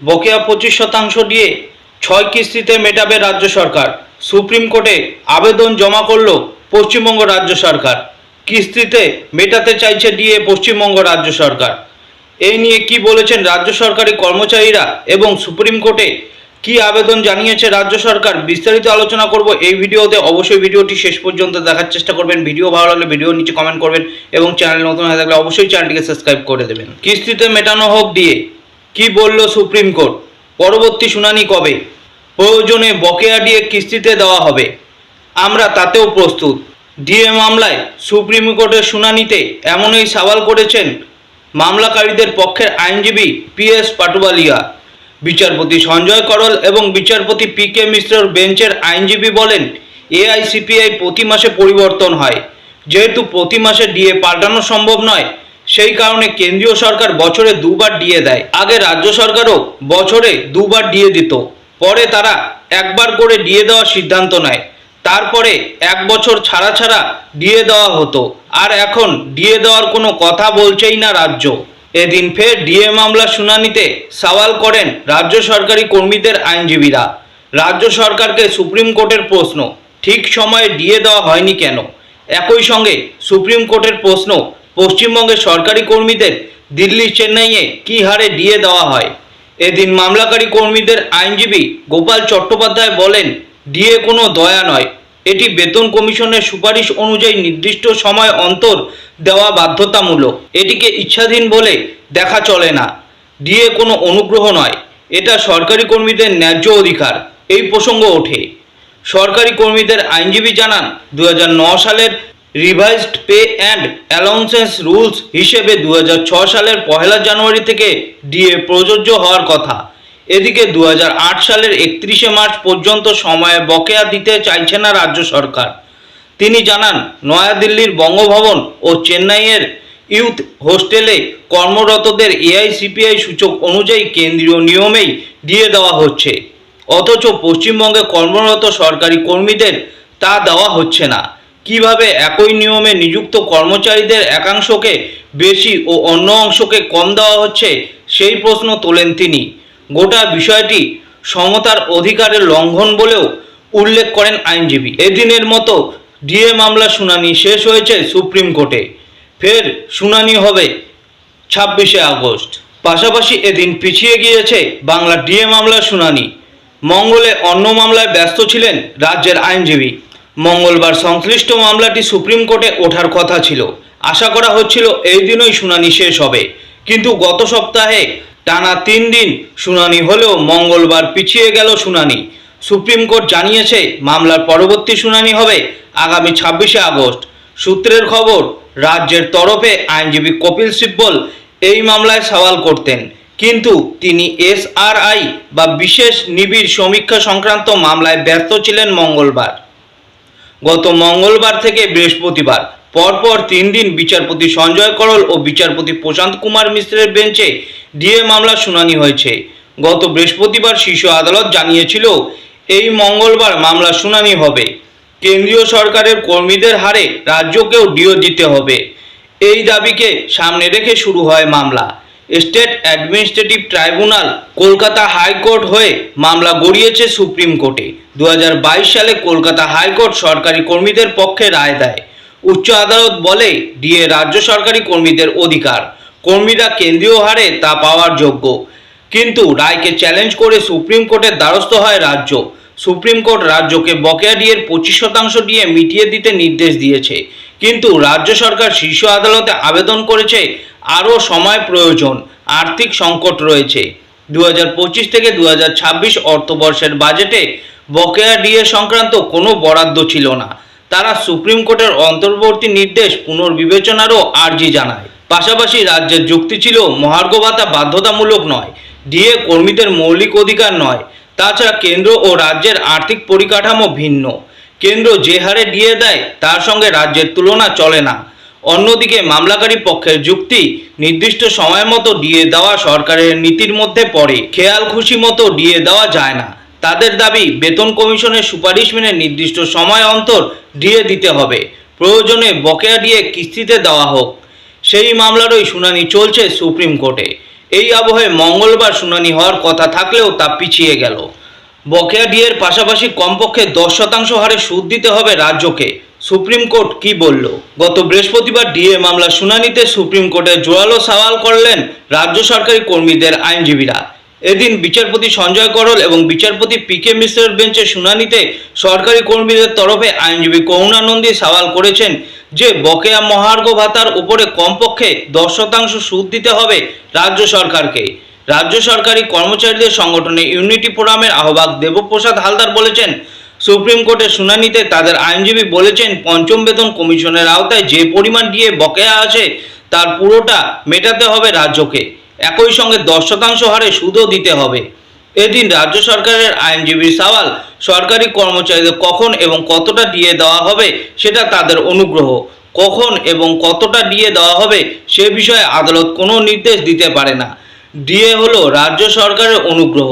বকেয়া পঁচিশ শতাংশ দিয়ে ছয় কিস্তিতে মেটাবে রাজ্য সরকার। সুপ্রিম কোর্টে আবেদন জমা করল পশ্চিমবঙ্গ রাজ্য সরকার। কিস্তিতে মেটাতে চাইছে দিয়ে পশ্চিমবঙ্গ রাজ্য সরকার। এই নিয়ে কি বলেছেন রাজ্য সরকারি কর্মচারীরা এবং সুপ্রিম কোর্টে কি আবেদন জানিয়েছে রাজ্য সরকার? বিস্তারিত আলোচনা করব এই ভিডিওতে। অবশ্যই ভিডিওটি শেষ পর্যন্ত দেখার চেষ্টা করবেন। ভিডিও ভালো লাগলে ভিডিও নিচে কমেন্ট করবেন এবং চ্যানেল নতুন হয়ে থাকলে অবশ্যই চ্যানেলটিকে সাবস্ক্রাইব করে দেবেন। কিস্তিতে মেটানো হোক দিয়ে কি বলল সুপ্রিম কোর্ট? পরবর্তী শুনানি কবে? প্রয়োজনে বকেয়া দিয়ে কিস্তিতে দেওয়া হবে। আমরা তাতেও প্রস্তুত। ডিএ মামলায় সুপ্রিম কোর্টের শুনানিতে এমনই সওয়াল করেছেন মামলাকারীদের পক্ষের আইনজীবী পি এস পাটুয়ালিয়া। বিচারপতি সঞ্জয় করল এবং বিচারপতি পি কে মিশ্রর বেঞ্চের আইনজীবী বলেন এআইসিপিআই প্রতি মাসে পরিবর্তন হয়। যেহেতু প্রতি মাসে ডিএ পাল্টানো সম্ভব নয় সেই কারণে কেন্দ্রীয় সরকার বছরে দুবার ডিএ দেয়। আগে রাজ্য সরকারও বছরে দুবার ডিএ দিত। পরে তারা একবার করে ডিএ দেওয়ার সিদ্ধান্ত নেয়। তারপরে এক বছর ছাড়া ছাড়া ডিএ দেওয়া হতো। আর এখন ডিএ দেওয়ার কোনো কথা বলছেই না রাজ্য। এদিন ফের ডিএ মামলা শুনানিতে সওয়াল করেন রাজ্য সরকারি কর্মীদের আইনজীবীরা। রাজ্য সরকারকে সুপ্রিম কোর্টের প্রশ্ন, ঠিক সময়ে ডিএ দেওয়া হয়নি কেন? একই সঙ্গে সুপ্রিম কোর্টের প্রশ্ন পশ্চিমবঙ্গের সরকারি কর্মীদের দিল্লি চেন্নাইয়ে কী হারে দিয়ে দেওয়া হয়? এদিন মামলাকারী কর্মীদের আইনজীবী গোপাল চট্টোপাধ্যায় বলেন ডিএ কোনো দয়া নয়। এটি বেতন কমিশনের সুপারিশ অনুযায়ী নির্দিষ্ট সময় অন্তর দেওয়া বাধ্যতামূলক। এটিকে ইচ্ছাধীন বলে দেখা চলে না। ডিএ কোনো অনুগ্রহ নয়। এটা সরকারি কর্মীদের ন্যায্য অধিকার। এই প্রসঙ্গ ওঠে। সরকারি কর্মীদের আইনজীবী জানান দু সালের revised pay and allowances rules হিসেবে দু সালের পহেলা জানুয়ারি থেকে ডিএ প্রযোজ্য হওয়ার কথা। এদিকে দু হাজার আট সালের একত্রিশে মার্চ পর্যন্ত সময়ে বকেয়া দিতে চাইছে না রাজ্য সরকার। তিনি জানান, নয়াদিল্লির বঙ্গভবন ও চেন্নাইয়ের ইউথ হোস্টেলে কর্মরতদের এআইসিপিআই সূচক অনুযায়ী কেন্দ্রীয় নিয়মেই দিয়ে দেওয়া হচ্ছে। অথচ পশ্চিমবঙ্গে কর্মরত সরকারি কর্মীদের তা দেওয়া হচ্ছে না। কীভাবে একই নিয়মে নিযুক্ত কর্মচারীদের একাংশকে বেশি ও অন্য অংশকে কম দেওয়া হচ্ছে, সেই প্রশ্ন তোলেন তিনি। গোটা বিষয়টি সমতার অধিকারের লঙ্ঘন বলেও উল্লেখ করেন আইনজীবী। এদিনের মতো ডিএ মামলা শুনানি শেষ হয়েছে সুপ্রিম কোর্টে। ফের শুনানি হবে ছাব্বিশে আগস্ট। পাশাপাশি এদিন পিছিয়ে গিয়েছে বাংলা ডিএ মামলার শুনানি। মঙ্গলে অন্য মামলায় ব্যস্ত ছিলেন রাজ্যের আইনজীবী। মঙ্গলবার সংশ্লিষ্ট মামলাটি সুপ্রিম কোর্টে ওঠার কথা ছিল। আশা করা হচ্ছিল এই দিনই শুনানি শেষ হবে। কিন্তু গত সপ্তাহে টানা তিন দিন শুনানি হলেও মঙ্গলবার পিছিয়ে গেল শুনানি। সুপ্রিম কোর্ট জানিয়েছে, মামলার পরবর্তী শুনানি হবে আগামী ছাব্বিশে আগস্ট। সূত্রের খবর, রাজ্যের তরফে আইনজীবী কপিল সিব্বল এই মামলায় সওয়াল করতেন। কিন্তু তিনি এসআরআই বা বিশেষ নিবিড় সমীক্ষা সংক্রান্ত মামলায় ব্যস্ত ছিলেন মঙ্গলবার। গত মঙ্গলবার থেকে বৃহস্পতিবার, পরপর তিন দিন বিচারপতি সঞ্জয় করল ও বিচারপতি প্রশান্ত কুমার মিশ্রের বেঞ্চে ডিএ মামলার শুনানি হয়েছে। গত বৃহস্পতিবার শীর্ষ আদালত জানিয়েছিল, এই মঙ্গলবার মামলার শুনানি হবে। কেন্দ্রীয় সরকারের কর্মীদের হারে রাজ্যকেও ডিও দিতে হবে। এই দাবিকে সামনে রেখে শুরু হয় মামলা। State administrative tribunal Kolkata high court হয়ে মামলা গড়িয়েছে সুপ্রিম কোর্টে। দু হাজার বাইশ সালে কলকাতা হাইকোর্ট সরকারি কর্মীদের পক্ষে রায় দেয়। উচ্চ আদালত বলে, ডিএ রাজ্য সরকারি কর্মীদের অধিকার। কর্মীরা কেন্দ্রীয় হারে তা পাওয়ার যোগ্য। কিন্তু রায়কে চ্যালেঞ্জ করে সুপ্রিম কোর্টের দ্বারস্থ হয় রাজ্য। সুপ্রিম কোর্ট রাজ্যকে বকেয়া ডিএর পঁচিশ শতাংশ দিয়ে মিটিয়ে দিতে নির্দেশ দিয়েছে। কিন্তু রাজ্য সরকার শীর্ষ আদালতে আবেদন করেছে আরও সময় প্রয়োজন। আর্থিক সংকট রয়েছে। দু হাজার পঁচিশ থেকে দু হাজার ছাব্বিশ অর্থবর্ষের বাজেটে বকেয়া ডিএ সংক্রান্ত কোনো বরাদ্দ ছিল না। তারা সুপ্রিম কোর্টের অন্তর্বর্তী নির্দেশ পুনর্বিবেচনারও আর্জি জানায়। পাশাপাশি রাজ্যের যুক্তি ছিল, মহার্ঘ ভাতা বাধ্যতামূলক নয়, ডিএ কর্মীদের মৌলিক অধিকার নয়। তাছাড়া কেন্দ্র ও রাজ্যের আর্থিক পরিকাঠামো ভিন্ন। কেন্দ্র যে হারে ডিএ দেয়, তার সঙ্গে রাজ্যের তুলনা চলে না। অন্যদিকে মামলাকারী পক্ষের যুক্তি নির্দিষ্ট সময় মতো ডিএ দেওয়া সরকারের নীতির মধ্যে পড়ে। খেয়াল খুশি মতো ডিএ দেওয়া যায় না। তাদের দাবি, বেতন কমিশনের সুপারিশ মেনে নির্দিষ্ট সময় অন্তর ডিএ দিতে হবে। প্রয়োজনে বকেয়া ডিএ কিস্তিতে দেওয়া হোক। সেই মামলারই শুনানি চলছে সুপ্রিম কোর্টে। এই আবহে মঙ্গলবার শুনানি হওয়ার কথা থাকলেও তা পিছিয়ে গেল। বকেয়া ডিএর পাশাপাশি কমপক্ষে দশ শতাংশ হারে সুদ দিতে হবে রাজ্যকে। সুপ্রিম কোর্ট কি বলল? গত বৃহস্পতিবার ডিএ মামলা শুনানিতে সুপ্রিম কোর্টে জোরালো সওয়াল করলেন রাজ্য সরকারি কর্মীদের আইনজীবীরা। এদিন বিচারপতি সঞ্জয় করল এবং বিচারপতি পি কে মিশ্রের বেঞ্চে শুনানিতে সরকারি কর্মীদের তরফে আইনজীবী করুণানন্দী সওয়াল করেছেন যে, বকেয়া মহার্ঘ ভাতার উপরে কমপক্ষে দশ শতাংশ সুদ দিতে হবে রাজ্য সরকারকে। রাজ্য সরকারি কর্মচারীদের সংগঠনে ইউনিটি ফোরামের আহ্বায়ক দেবপ্রসাদ হালদার বলেছেন সুপ্রিম কোর্টের শুনানিতে তাদের আইনজীবী বলেছেন, পঞ্চম বেতন কমিশনের আওতায় যে পরিমাণ দিয়ে বকেয়া আছে, তার পুরোটা মেটাতে হবে রাজ্যকে। একই সঙ্গে দশ শতাংশ হারে সুদও দিতে হবে। এদিন রাজ্য সরকারের আইনজীবীর সওয়াল, সরকারি কর্মচারীদের কখন এবং কতটা দিয়ে দেওয়া হবে সেটা তাদের অনুগ্রহ। কখন এবং কতটা দিয়ে দেওয়া হবে সে বিষয়ে আদালত কোনো নির্দেশ দিতে পারে না। ডিএ হলো রাজ্য সরকারের অনুগ্রহ।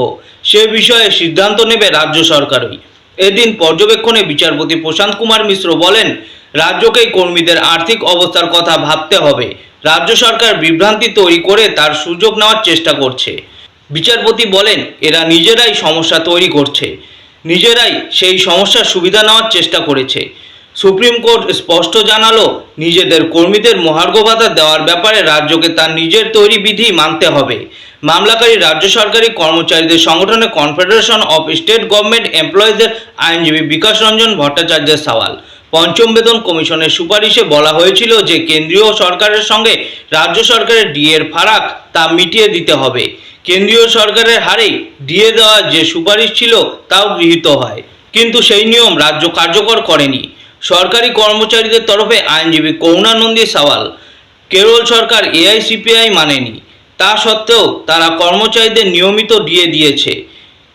সে বিষয়ে সিদ্ধান্ত নেবে রাজ্য সরকারই। এদিন পর্যবেক্ষণে বিচারপতি প্রশান্ত কুমার মিশ্র বলেন, রাজ্যকেই কর্মীদের আর্থিক অবস্থার কথা ভাবতে হবে। রাজ্য সরকার বিভ্রান্তি তৈরি করে তার সুযোগ নেওয়ার চেষ্টা করছে। বিচারপতি বলেন, এরা নিজেরাই সমস্যা তৈরি করছে। নিজেরাই সেই সমস্যার সুবিধা নেওয়ার চেষ্টা করেছে। সুপ্রিম কোর্ট স্পষ্ট জানালো, নিজেদের কর্মীদের মহার্ঘ ভাতা দেওয়ার ব্যাপারে রাজ্যকে তার নিজের তৈরি বিধি মানতে হবে। মামলাকারী রাজ্য সরকারি কর্মচারীদের সংগঠনের কনফেডারেশন অফ স্টেট গভর্নমেন্ট এমপ্লয়িজের আইনজীবী বিকাশ রঞ্জন ভট্টাচার্যের সওয়াল। পঞ্চম বেতন কমিশনের সুপারিশে বলা হয়েছিল যে, কেন্দ্রীয় সরকারের সঙ্গে রাজ্য সরকারের ডিএর ফারাক তা মিটিয়ে দিতে হবে। কেন্দ্রীয় সরকারের হারেই ডিএ দেওয়ার যে সুপারিশ ছিল, তাও গৃহীত হয়। কিন্তু সেই নিয়ম রাজ্য কার্যকর করেনি। সরকারি কর্মচারীদের তরফে আইনজীবী করুণানন্দী সওয়াল, কেরল সরকার এআইসিপিআই মানেনি। তা সত্ত্বেও তারা কর্মচারীদের নিয়মিত ডিএ দিয়েছে।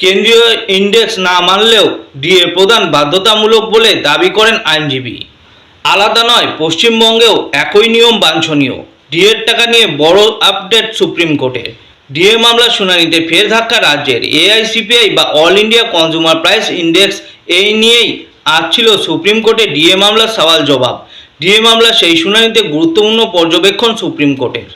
কেন্দ্রীয় ইন্ডেক্স না মানলেও ডিএ প্রদান বাধ্যতামূলক বলে দাবি করেন আইনজীবী। আলাদা নয়, পশ্চিমবঙ্গেও একই নিয়ম বাঞ্ছনীয়। ডিএর টাকা নিয়ে বড় আপডেট সুপ্রিম কোর্টের ডিএ মামলা শুনানিতে ফের ধাক্কা রাজ্যের এআইসিপিআই বা all India consumer price index এই নিয়েই আজ ছিল সুপ্রিম কোর্টে ডিএ মামলার সওয়াল জবাব। ডিএ মামলা সেই শুনানিতে গুরুত্বপূর্ণ পর্যবেক্ষণ সুপ্রিম কোর্টের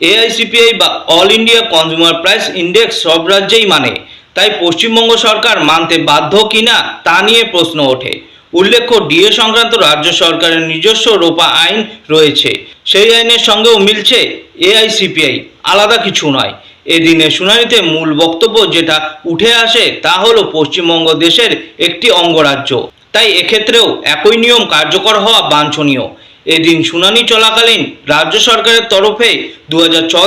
এআইসিপিআই বা all India consumer price index সব রাজ্যেই মানে। তাই পশ্চিমবঙ্গ সরকার মানতে বাধ্য কিনা তা নিয়ে প্রশ্ন ওঠে। উল্লেখ্য, ডিএ সংক্রান্ত রাজ্য সরকারের নিজস্ব রোপা আইন রয়েছে। সেই আইনের সঙ্গেও মিলছে এআইসিপিআই, আলাদা কিছু নয়। এদিনের শুনানিতে মূল বক্তব্য যেটা উঠে আসে তা হলো পশ্চিমবঙ্গ দেশের একটি অঙ্গরাজ্য। তাই এক্ষেত্রেও একই নিয়ম কার্যকর হওয়া বাঞ্ছনীয়। এদিন শুনানি চলাকালীন রাজ্য সরকারের তরফে দু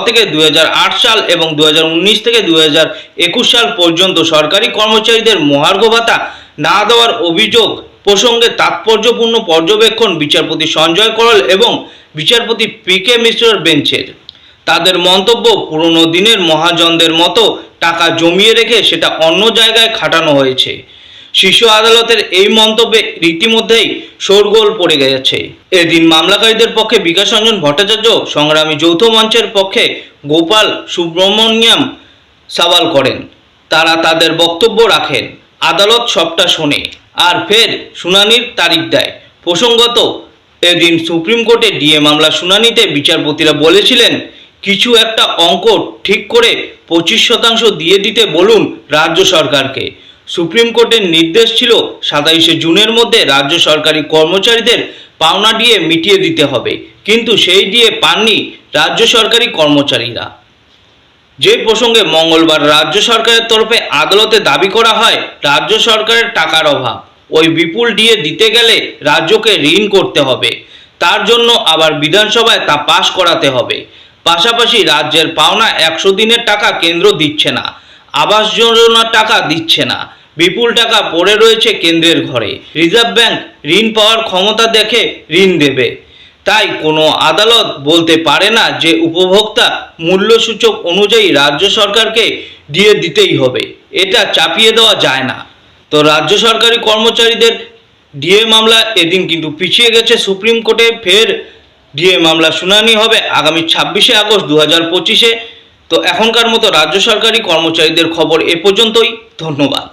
থেকে দু হাজার আট সাল এবং দু হাজার উনিশ থেকে দু হাজার একুশ সাল পর্যন্ত সরকারি কর্মচারীদের মহার্ঘ ভাতা না দেওয়ার অভিযোগ প্রসঙ্গে তাৎপর্যপূর্ণ পর্যবেক্ষণ বিচারপতি সঞ্জয় করল এবং বিচারপতি পি কে মিশ্রর বেঞ্চের। তাদের মন্তব্য পুরনো দিনের মহাজনদের মতো টাকা জমিয়ে রেখে সেটা অন্য জায়গায় খাটানো হয়েছে। শীর্ষ আদালতের এই মন্তব্যে রীতিমধ্যেই শোরগোল পড়ে গেছে। এদিন মামলাকারীদের পক্ষে বিকাশ রঞ্জন ভট্টাচার্য সংগ্রামী যৌথ মঞ্চের পক্ষে গোপাল সুব্রমণিয়াম সওয়াল করেন। তারা তাদের বক্তব্য রাখেন, আদালত সবটা শোনে আর ফের শুনানির তারিখ দেয়। প্রসঙ্গত, এদিন সুপ্রিম কোর্টে ডিএ মামলা শুনানিতে বিচারপতিরা বলেছিলেন, কিছু একটা অঙ্ক ঠিক করে পঁচিশ শতাংশ দিয়ে দিতে বলুন রাজ্য সরকারকে। সুপ্রিম কোর্টের নির্দেশ ছিল সাতাইশে জুনের মধ্যে রাজ্য সরকারি কর্মচারীদের পাওনা দিয়ে মিটিয়ে দিতে হবে, কিন্তু সেই দিয়ে পাননি রাজ্য সরকারি কর্মচারীরা। যে প্রসঙ্গে মঙ্গলবার রাজ্য সরকারের তরফে আদালতে দাবি করা হয়, রাজ্য সরকারের টাকার অভাব। ওই বিপুল ডিএ দিতে গেলে রাজ্যকে ঋণ করতে হবে। তার জন্য আবার বিধানসভায় তা পাশ করাতে হবে। পাশাপাশি রাজ্যের পাওনা একশো দিনের টাকা কেন্দ্র দিচ্ছে না, আবাস যোজনার টাকা দিচ্ছে না। বিপুল টাকা পড়ে রয়েছে কেন্দ্রের ঘরে। রিজার্ভ ব্যাংক ঋণ পাওয়ার ক্ষমতা দেখে ঋণ দেবে। তাই কোনো আদালত বলতে পারে না যে উপভোক্তা মূল্যসূচক অনুযায়ী রাজ্য সরকারকে দিয়ে দিতেই হবে। এটা চাপিয়ে দেওয়া যায় না। তো রাজ্য সরকারি কর্মচারীদের ডিএ মামলা এদিন কিন্তু পিছিয়ে গেছে সুপ্রিম কোর্টে। ফের ডিএ মামলা শুনানি হবে আগামী ছাব্বিশে আগস্ট দু হাজার পঁচিশে। তো এখনকার মতো রাজ্য সরকারি কর্মচারীদের খবর এ পর্যন্তই। ধন্যবাদ।